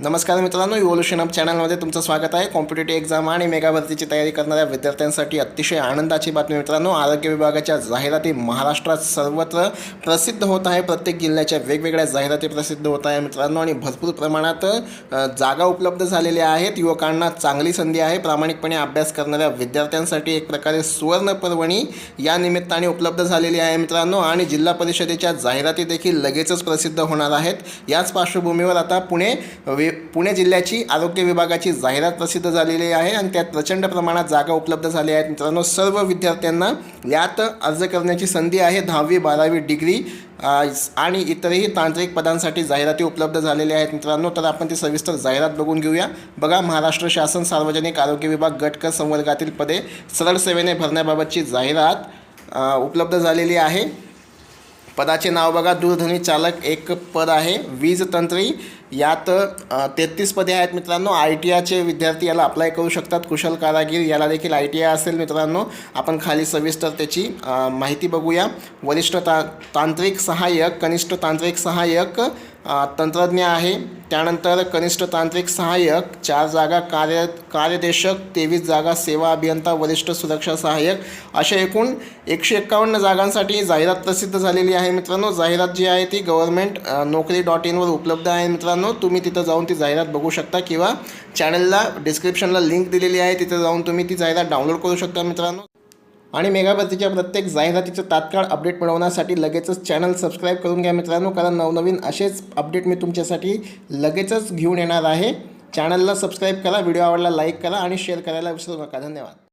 नमस्कार मित्रांनो evolution up चॅनलमध्ये तुमचं स्वागत आहे. कॉम्पिटेटिव्ह एक्झाम आणि मेगा भरतीची तयारी करणाऱ्या विद्यार्थ्यांसाठी अतिशय आनंदाची बातमी मित्रांनो. आरोग्य विभागाच्या जाहिराती महाराष्ट्रात सर्वत्र प्रसिद्ध होत आहे. प्रत्येक जिल्ह्याच्या वेगवेगळ्या जाहिराती प्रसिद्ध होत आहे मित्रांनो आणि भरपूर प्रमाणात जागा उपलब्ध झालेल्या आहेत. युवकांना चांगली संधी आहे. प्रामाणिकपणे अभ्यास करणाऱ्या विद्यार्थ्यांसाठी एक प्रकारे सुवर्ण पर्वणी या निमित्ताने उपलब्ध झालेली आहे मित्रांनो. आणि जिल्हा परिषदेच्या जाहिराती देखील लगेचच प्रसिद्ध होणार आहेत. याच पार्श्वभूमीवर आता पुणे वि पुणे जिल्ह्याची आरोग्य विभागाची जाहिरात प्रसिद्ध झालेली आहे आणि त्यात प्रचंड प्रमाणात जागा उपलब्ध झाल्या आहेत. मित्रांनो सर्व विद्यार्थ्यांना यात अर्ज करण्याची संधी आहे. दहावी बारावी डिग्री आणि इतरही तांत्रिक पदांसाठी जाहिराती उपलब्ध झालेल्या आहेत. मित्रांनो तर आपण ती सविस्तर जाहिरात बघून घेऊया. बघा महाराष्ट्र शासन सार्वजनिक आरोग्य विभाग गटकर संवर्गातील पदे सरळ सेवेने भरण्याबाबतची जाहिरात उपलब्ध झालेली आहे. पदाचे नाव बघा. दूरध्वनी चालक एक पद आहे. वीज तंत्री यात तेहतीस पदे आहेत मित्रांनो. आय टी आयचे विद्यार्थी याला अप्लाय करू शकतात. कुशल कारागीर याला देखील आय टी आय असेल मित्रांनो. आपण खाली सविस्तर त्याची माहिती बघूया. वरिष्ठ ता तांत्रिक सहाय्यक कनिष्ठ तांत्रिक सहाय्यक तंत्रज्ञ आहे. त्यानंतर कनिष्ठ तांत्रिक सहाय्यक चार जागा कार्य कार्यदेशक तेवीस जागा सेवा अभियंता वरिष्ठ सुरक्षा सहाय्यक अशा एकूण एकशे एक्कावन्न जागांसाठी जाहिरात प्रसिद्ध झालेली आहे मित्रांनो. जाहिरात जी आहे ती गव्हर्नमेंट नोकरी डॉट इनवर उपलब्ध आहे मित्रांनो. तुम्ही तिथं जाऊन ती जाहिरात बघू शकता किंवा चॅनलला डिस्क्रिप्शनला लिंक दिलेली आहे तिथं जाऊन तुम्ही ती जाहिरात डाउनलोड करू शकता मित्रांनो. आणि मेगाभरतीच्या प्रत्येक जाहिरातीचं तात्काळ अपडेट मिळवण्यासाठी लगेचच चॅनल सबस्क्राईब करून घ्या मित्रांनो कारण नवनवीन असेच अपडेट मी तुमच्यासाठी लगेचच घेऊन येणार आहे. चॅनलला सबस्क्राईब करा व्हिडिओ आवडला लाईक करा आणि शेअर करायला विसरू नका. धन्यवाद.